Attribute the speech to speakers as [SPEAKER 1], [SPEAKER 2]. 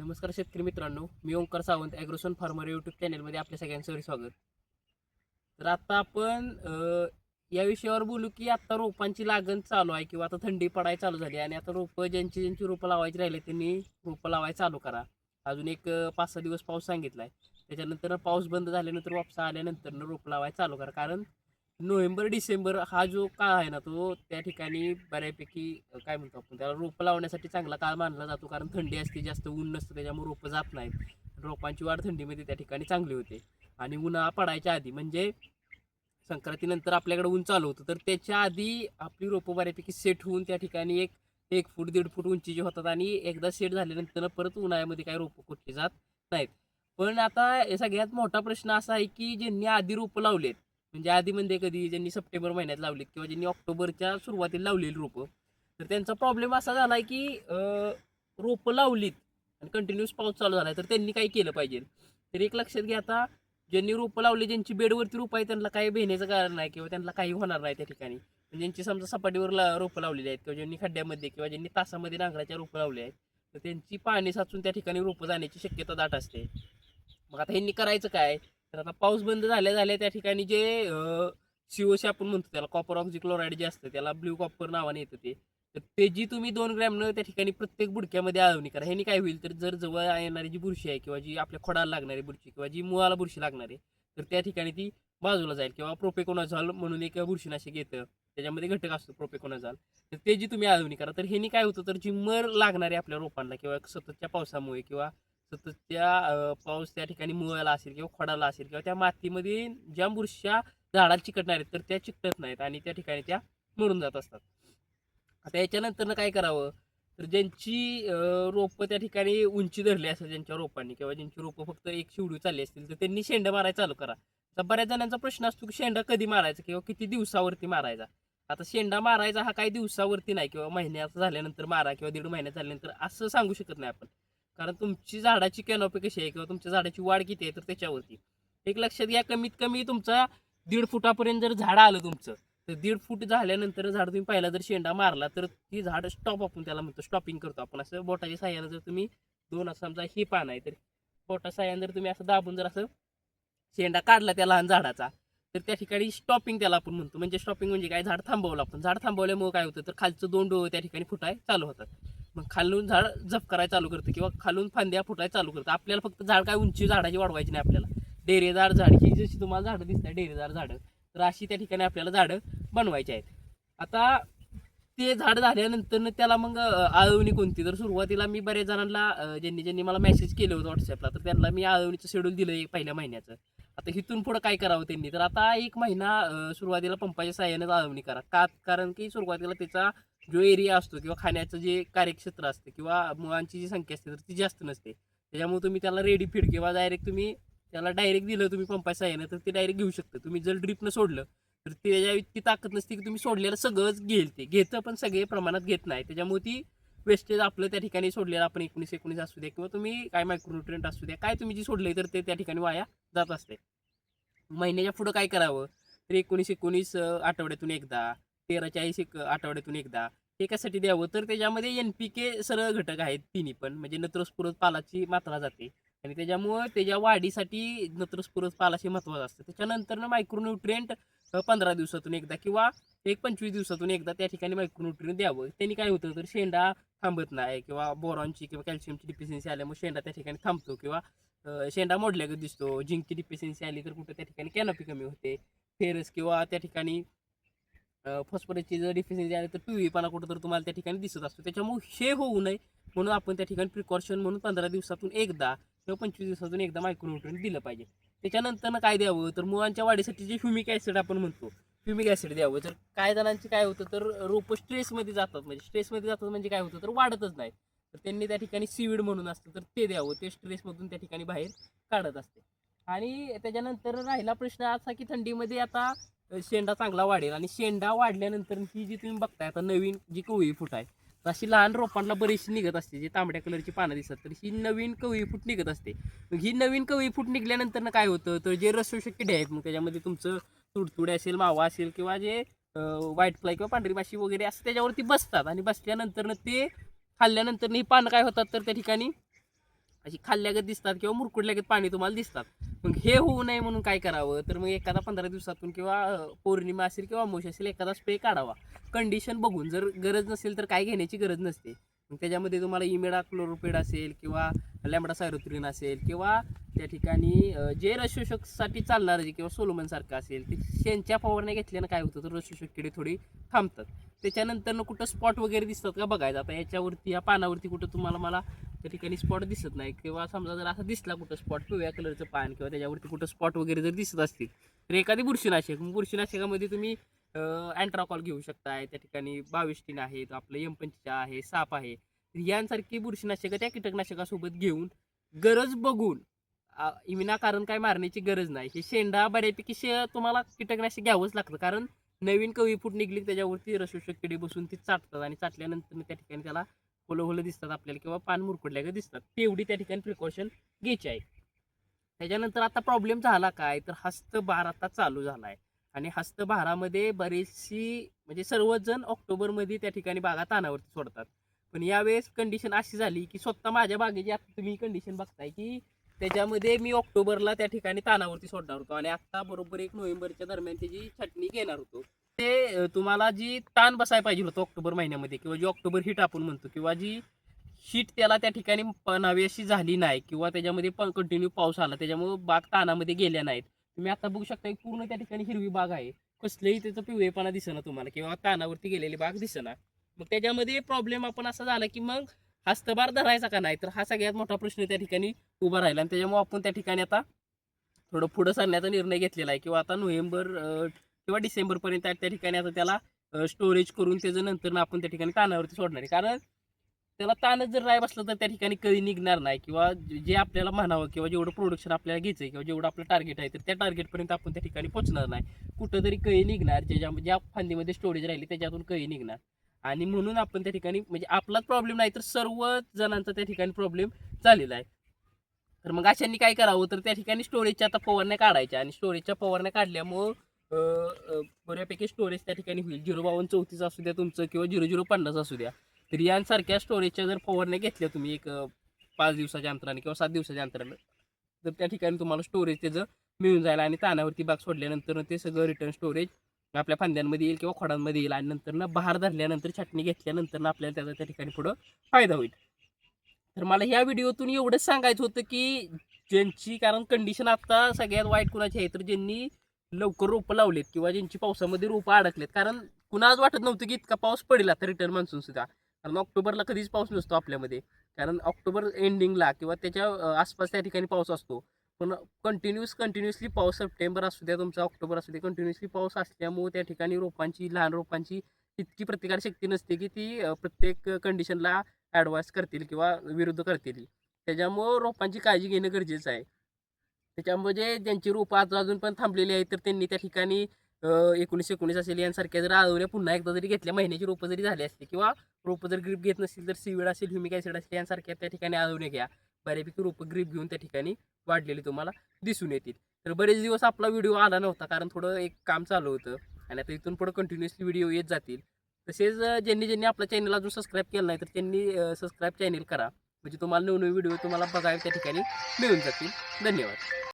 [SPEAKER 1] नमस्कार शेतकरी मित्रांनो मी Omkar Sawant Agrosan farmer YouTube चॅनलमध्ये आपल्या सगळ्यांचं स्वागत. तर आता आपण या विषयावर बोलू की आता रोपांची लागण चालू आहे किंवा आता थंडी पडायला चालू झाली आणि आता रोपं ज्यांची ज्यांची रोपं लावायची राहिले त्यांनी रोपं लावायला चालू करा. अजून एक पाच सहा दिवस पाऊस सांगितला आहे त्याच्यानंतर पाऊस बंद झाल्यानंतर वापसा आल्यानंतर रोपं लावायला चालू करा. कारण नोव्हेंबर डिसेंबर हा जो काळ आहे ना तो त्या ठिकाणी बऱ्यापैकी अ, काय म्हणतो आपण त्याला रोपं लावण्यासाठी चांगला काळ मानला जातो. कारण थंडी असते जास्त ऊन नसतं त्याच्यामुळे रोपं जात नाहीत. रोपांची वाढ थंडीमध्ये त्या ठिकाणी चांगली होते. आणि उन्हाळा पडायच्या आधी म्हणजे संक्रांतीनंतर आपल्याकडे ऊन चालू होतं. तर त्याच्या आधी आपली रोपं बऱ्यापैकी सेट होऊन त्या ठिकाणी एक एक फूट दीड फूट उंचीचे होतात आणि एकदा सेट झाल्यानंतर परत उन्हाळ्यामध्ये काही रोपं कुठली जात नाहीत. पण आता हे सगळ्यात मोठा प्रश्न असा आहे की ज्यांनी आधी रोपं लावलेत म्हणजे आधी म्हणजे कधी ज्यांनी सप्टेंबर महिन्यात लावलीत किंवा ज्यांनी ऑक्टोबरच्या सुरुवातीला लावलेली रोपं तर त्यांचा प्रॉब्लेम असा झाला आहे की रोपं लावलीत आणि कंटिन्युअस पाऊस चालू झाला तर त्यांनी काय केलं पाहिजे? तर एक लक्षात घ्या आता ज्यांनी रोपं लावली ज्यांची बेडवरती रोपं आहे त्यांना काही भेण्याचं कारण नाही किंवा त्यांना काही होणार नाही त्या ठिकाणी. ज्यांची समजा सपाटीवर ला रोपं लावलेली आहेत किंवा ज्यांनी खड्ड्यामध्ये किंवा ज्यांनी तासामध्ये नांगराच्या रोपं लावली आहेत तर त्यांची पाणी साचून त्या ठिकाणी रोपं जाण्याची शक्यता दाट असते. मग आता ह्यांनी करायचं काय? तर आता पाऊस बंद झाल्या झाल्या त्या ठिकाणी जे सीओसी आपण म्हणतो त्याला कॉपर ऑक्झिक्लोराईड जे असतं त्याला ब्ल्यू कॉपर नावाने येतं ते. तर ते जी तुम्ही दोन ग्रॅमनं त्या ठिकाणी प्रत्येक बुडक्यामध्ये आळवणी करा. ह्यानी काय होईल तर जर जवळ येणारी जी बुरशी आहे किंवा जी आपल्या खोडाला लागणारी बुरशी किंवा जी मुळाला बुरशी लागणारी तर त्या ठिकाणी ती बाजूला जाईल किंवा प्रोपेकोनाझॉल म्हणून एक बुरशीनाशक येतं. त्याच्यामध्ये घटक असतो प्रोपेकोनाझॉल तर ते जी तुम्ही आळवणी करा. तर ह्यानी काय होतं तर जी मर लागणारी आपल्या रोपांना किंवा सततच्या पावसामुळे किंवा तर त्या पाऊस त्या ठिकाणी मुळाला असेल किंवा खोडाला असेल किंवा त्या मातीमध्ये ज्या बुरश्या झाडाला चिकटणार आहेत तर त्या चिकटत नाहीत आणि त्या ठिकाणी त्या मरून जात असतात. आता याच्यानंतर काय करावं? तर ज्यांची रोपं त्या ठिकाणी उंची धरली असेल ज्यांच्या रोपांनी किंवा ज्यांची रोपं फक्त एक शिवडी चालली असतील तर त्यांनी शेंडा मारायला चालू करा. आता बऱ्याच जणांचा प्रश्न असतो की शेंडा कधी मारायचा किंवा किती दिवसावरती मारायचा? आता शेंडा मारायचा हा काही दिवसावरती नाही किंवा महिन्याचा झाल्यानंतर मारा किंवा दीड महिन्यात झाल्यानंतर असं सांगू शकत नाही आपण. कारण तुमची झाडाची कॅनॉपी कशी आहे किंवा तुमच्या झाडाची वाढ किती आहे तर त्याच्यावरती. एक लक्षात घ्या कमीत कमी तुमचा दीड फुटापर्यंत जर झाड आलं तुमचं तर दीड फूट झाल्यानंतर झाड तुम्ही पहिला जर शेंडा मारला तर ती झाड स्टॉप आपण त्याला म्हणतो स्टॉपिंग करतो आपण. असं बोटाच्या साह्यानं जर तुम्ही दोन असं समजा हे पान आहे तर बोटा साह्यानं जर तुम्ही असं दाबून जर असं शेंडा काढला त्या लहान झाडाचा तर त्या ठिकाणी स्टॉपिंग त्याला आपण म्हणतो. म्हणजे स्टॉपिंग म्हणजे काय? झाड थांबवलं आपण. झाड थांबवल्यामुळे काय होतं? तर खालचं दोन डोळे त्या ठिकाणी फुटाय चालू होतात. मग खालून झाड जप करायला चालू करतं किंवा खालून फांद्या फुटायला चालू करतं. आपल्याला फक्त झाड काय उंची झाडाची वाढवायची नाही आपल्याला. डेरेदार झाड ही जशी तुम्हाला झाडं दिसतात डेरेदार झाडं तर अशी त्या ठिकाणी आपल्याला झाडं बनवायची आहेत. आता ते झाड झाल्यानंतर त्याला मग आळवणी कोणती? तर सुरुवातीला मी बऱ्याच जणांना ज्यांनी ज्यांनी मला मेसेज केले होते व्हॉट्सअपला तर त्यांना मी आळवणीचं शेड्यूल दिलं एक पहिल्या महिन्याचं. आता इथून पुढं काय करावं त्यांनी? तर आता एक महिना सुरुवातीला पंपाच्या सहाय्यानेच आळवणी करा. का? कारण की सुरुवातीला त्याचा जो एरिया असतो किंवा खाण्याचं जे कार्यक्षेत्र असतं किंवा मुळांची जी संख्या असते तर ती जास्त नसते. त्याच्यामुळे तुम्ही त्याला रेडी फीड किंवा डायरेक्ट तुम्ही त्याला डायरेक्ट दिलं तुम्ही पंपाच्या साह्यानं तर ते डायरेक्ट घेऊ शकतं. तुम्ही जर ड्रिपनं सोडलं तर त्याच्या इतकी ताकद नसते की तुम्ही सोडलेलं सगळंच घेईल ते. घेतं पण सगळे प्रमाणात घेत नाही. त्याच्यामुळे ती वेस्टेज आपलं त्या ठिकाणी सोडलेलं आपण एकोणीस एकोणीस असू द्या किंवा तुम्ही काय मायक्रोन्युट्रियंट असू द्या काय तुम्ही जी सोडले तर ते त्या ठिकाणी वाया जात असते. महिन्याच्या पुढं काय करावं? तर एकोणीस एकोणीस आठवड्यातून एकदा तेरा चाळीस एक आठवड्यातून एकदा. हे कशासाठी द्यावं? तर त्याच्यामध्ये एन पी के सरळ घटक आहेत तिन्ही पण. म्हणजे नत्रस्फुरत पालाची मात्रा जाते. आणि त्याच्यामुळं त्याच्या वाढीसाठी नत्रस्फुरत पालाचे महत्त्वाचं असतं त्याच्यानंतर मायक्रोन्युट्रियंट पंधरा दिवसातून एकदा किंवा एक पंचवीस दिवसातून एकदा त्या ठिकाणी मायक्रोन्युट्रियंट द्यावं. त्यांनी काय होतं तर शेंडा थांबत नाही किंवा बोरॉनची किंवा कॅल्शियमची डिफिशियन्सी आल्यामुळे शेंडा त्या ठिकाणी थांबतो किंवा शेंडा मोडल्यागत दिसतो. जिंकची डिफिशियन्सी आली तर कुठं त्या ठिकाणी कॅनॉपी कमी होते. फेरस किंवा त्या ठिकाणी फॉस्फरसची जर डिफिशियन्सी आली तर पिवळीपणा कुठं तर तुम्हाला त्या ठिकाणी दिसत असतो. त्याच्यामुळे हे होऊ नये म्हणून आपण त्या ठिकाणी प्रिकॉशन म्हणून पंधरा दिवसातून एकदा किंवा पंचवीस दिवसातून एकदा मायक्रोन्युट्रियंट दिलं पाहिजे. त्याच्यानंतर काय द्यावं? तर मुळांच्या वाढीसाठी जे ह्युमिक ॲसिड आपण म्हणतो ह्युमिक ॲसिड द्यावं. तर काय जणांची काय होतं तर रोपं स्ट्रेसमध्ये जातात. म्हणजे स्ट्रेसमध्ये जातात म्हणजे काय होतं? तर वाढतच नाही. तर त्यांनी त्या ठिकाणी सीविड म्हणून असतं. तर ते द्यावं. ते स्ट्रेसमधून त्या ठिकाणी बाहेर काढत असते. आणि त्याच्यानंतर राहिला प्रश्न असा की थंडीमध्ये आता शेंडा चांगला वाढेल. आणि शेंडा वाढल्यानंतर ही जी तुम्ही बघताय आता नवीन जी कवळी फुट आहे तर अशी लहान रोपांना बरीचशी निघत असते जी तांबड्या कलरची पानं दिसतात. तर ही नवीन कवळी फूट निघत असते. मग ही नवीन कवळी फूट निघल्यानंतर काय होतं? तर जे रसोषक किडे आहेत मग त्याच्यामध्ये तुमचं तुडतुडे असेल मावा असेल किंवा जे व्हाईट फ्लाय किंवा पांढरी माशी वगैरे असं त्याच्यावरती बसतात. आणि बसल्यानंतर ते खाल्ल्यानंतर ही पानं काय होतात तर त्या ठिकाणी अशी खाल्ल्यागत दिसतात किंवा मुरकुडल्यागत पाणी तुम्हाला दिसतात. मग हे होऊ नये म्हणून काय करावं? तर मग एखादा पंधरा दिवसातून किंवा पौर्णिमा असेल किंवा अमोश असेल एखादा स्प्रे काढावा. कंडिशन बघून. जर गरज नसेल तर काय घेण्याची गरज नसते. त्याच्यामध्ये तुम्हाला इमेडा क्लोरोपेड असेल किंवा लॅमडा सायरोथ्रिन असेल किंवा त्या ठिकाणी जे रसशोषकसाठी चालणार जे किंवा सोलोमनसारखं असेल ते शेणच्या फवारण्या घेतल्यानं काय होतं? तर रसशोषक किडे थोडी थांबतात. त्याच्यानंतर कुठं स्पॉट वगैरे दिसतात का बघायचं? आता याच्यावरती या पानावरती कुठं तुम्हाला मला त्या ठिकाणी स्पॉट दिसत नाही. किंवा समजा जर असा दिसला कुठं स्पॉट पिवळ्या कलरचं पान किंवा त्याच्यावरती कुठं स्पॉट वगैरे जर दिसत असतील तर एखादी बुरशीनाशक. बुरशीनाशकामध्ये तुम्ही अँट्राकॉल घेऊ शकताय. त्या ठिकाणी बाविस्टीन आहे आपलं एम पंचेचाळ आहे साप आहे. यांसारखी बुरशीनाशकं त्या कीटकनाशकासोबत घेऊन गरज बघून विनाकारण काय मारण्याची गरज नाही. हे शेंडा बऱ्यापैकी शे तुम्हाला कीटकनाशक घ्यावंच लागतं. कारण नवीन कवी फूट निघली त्याच्यावरती रसोषक किडे बसून ती चाटतात आणि चाटल्यानंतर त्या ठिकाणी त्याला होलं होलं दिसतात आपल्याला किंवा पान मुरकुडल्या दिसतात. तेवढी त्या ठिकाणी प्रिकॉशन घ्यायची आहे. त्याच्यानंतर आता प्रॉब्लेम झाला काय? तर हस्तभार आता चालू झाला आहे आणि हस्तभारामध्ये बरीचशी म्हणजे सर्वच जण ऑक्टोबरमध्ये त्या ठिकाणी बागा तानावरती सोडतात. पण यावेळेस कंडिशन अशी झाली की स्वतः माझ्या बागेची आता तुम्ही कंडिशन बघताय की त्याच्यामध्ये मी ऑक्टोबरला त्या ठिकाणी तानावरती सोडणार होतो आणि आता बरोबर एक नोव्हेंबरच्या दरम्यान त्याची छटणी घेणार होतो. ते तुम्हाला जी ताण बसायला पाहिजे होतं ऑक्टोबर महिन्यामध्ये किंवा जी ऑक्टोबर हिट आपण म्हणतो किंवा जी शीट त्याला त्या ठिकाणी पणावी अशी झाली नाही किंवा त्याच्यामध्ये कंटिन्यू पाऊस आला त्याच्यामुळे बाग तानामध्ये गेल्या नाहीत. तुम्ही आता बघू शकता एक पूर्ण त्या ठिकाणी हिरवी बाग आहे. कसलंही त्याचं पिवळेपणा दिसेना तुम्हाला किंवा तानावरती गेलेली बाग दिसेना. मग त्याच्यामध्ये प्रॉब्लेम आपण असा झाला की मग हस्तभार धरायचा का नाही? तर हा सगळ्यात मोठा प्रश्न त्या ठिकाणी उभा राहिला. आणि त्याच्यामुळे आपण त्या ठिकाणी आता थोडं पुढं सरण्याचा निर्णय घेतलेला आहे. किंवा आता नोव्हेंबर किंवा डिसेंबरपर्यंत त्या ठिकाणी आता त्याला स्टोरेज करून त्याचं नंतर आपण त्या ठिकाणी तानावरती सोडणार आहे. कारण त्याला ताणच जर राय बसला तर त्या ठिकाणी कधी निघणार नाही किंवा जे आपल्याला म्हणावं किंवा जेवढं प्रोडक्शन आपल्याला घ्यायचं आहे किंवा जेवढं आपलं टार्गेट आहे तर त्या टार्गेटपर्यंत आपण त्या ठिकाणी पोहोचणार नाही. कुठं तरी कळी निघणार ज्याच्या ज्या फांदीमध्ये स्टोरेज राहिली त्याच्यातून कळी निघणार. आणि म्हणून आपण त्या ठिकाणी म्हणजे आपलाच प्रॉब्लेम नाही तर सर्व जणांचा त्या ठिकाणी प्रॉब्लेम झालेला आहे. तर मग अशांनी काय करावं? तर त्या ठिकाणी स्टोरेजच्या आता फवारण्या काढायच्या आणि स्टोरेजच्या फवारण्या काढल्यामुळं बऱ्यापैकी स्टोरेज त्या ठिकाणी होईल. झिरो बावन्न चौतीस असू द्या तुमचं किंवा झिरो झिरो पन्नास असू द्या. तर यांसारख्या स्टोरेजच्या जर फवारण्या घेतल्या तुम्ही एक पाच दिवसाच्या अंतराने किंवा सात दिवसाच्या अंतराने तर त्या ठिकाणी तुम्हाला स्टोरेज त्याचं मिळून जाईल आणि तानावरती बाग सोडल्यानंतर ते सगळं रिटर्न स्टोरेज आपल्या फांद्यांमध्ये येईल किंवा खोडांमध्ये येईल आणि नंतर बहार धरल्यानंतर छाटणी घेतल्यानंतर आपल्याला त्याचा त्या ठिकाणी पुढं फायदा होईल. तर मला ह्या व्हिडिओतून एवढंच सांगायचं होतं की ज्यांची कारण कंडिशन आता सगळ्यात वाईट कुणाची आहे तर ज्यांनी लवकर रोपं लावलेत किंवा ज्यांची पावसामध्ये रोपं अडकलेत कारण कुणाच वाटत नव्हतं की इतका पाऊस पडेल आता रिटर्न मान्सून सुद्धा. कारण ऑक्टोबरला कधीच पाऊस नसतो आपल्यामध्ये. कारण ऑक्टोबर एंडिंगला किंवा त्याच्या आसपास त्या ठिकाणी पाऊस असतो. पण कंटिन्युअस कंटिन्युअसली पाऊस सप्टेंबर असू द्या तुमचा ऑक्टोबर असू द्या कंटिन्युअसली पाऊस असल्यामुळे त्या ठिकाणी रोपांची लहान रोपांची इतकी प्रतिकार शक्ती नसते की ती प्रत्येक कंडिशनला ॲडवाईस करतील किंवा विरुद्ध करतील. त्याच्यामुळं रोपांची काळजी घेणं गरजेचं आहे. त्याच्यामध्ये ज्यांची रोपं आज अजून पण थांबलेली आहेत तर त्यांनी त्या ठिकाणी एकोणीसशे एकोणीस एकोणीस असेल यांसारख्या जर आळवऱ्या पुन्हा एकदा जरी घेतल्या महिन्याची रोपं जरी झाली असते किंवा रोपं जर ग्रीप घेत नसतील तर सिविड असेल ह्युमिक ॲसिड असेल यांसारख्या त्या ठिकाणी आळवण्या घ्या. बऱ्यापैकी रोपं ग्रीप घेऊन त्या ठिकाणी वाढलेली तुम्हाला दिसून येतील. तर बरेच दिवस आपला व्हिडिओ आला नव्हता कारण थोडं एक काम चालू होतं आणि आता इथून पुढे कंटिन्युअसली व्हिडिओ येत जातील. तसेच ज्यांनी ज्यांनी आपल्या चॅनल अजून सबस्क्राईब केलं नाही तर त्यांनी सबस्क्राईब चॅनल करा. म्हणजे तुम्हाला नवनवीन व्हिडिओ तुम्हाला बघायला त्या ठिकाणी मिळून जातील. धन्यवाद.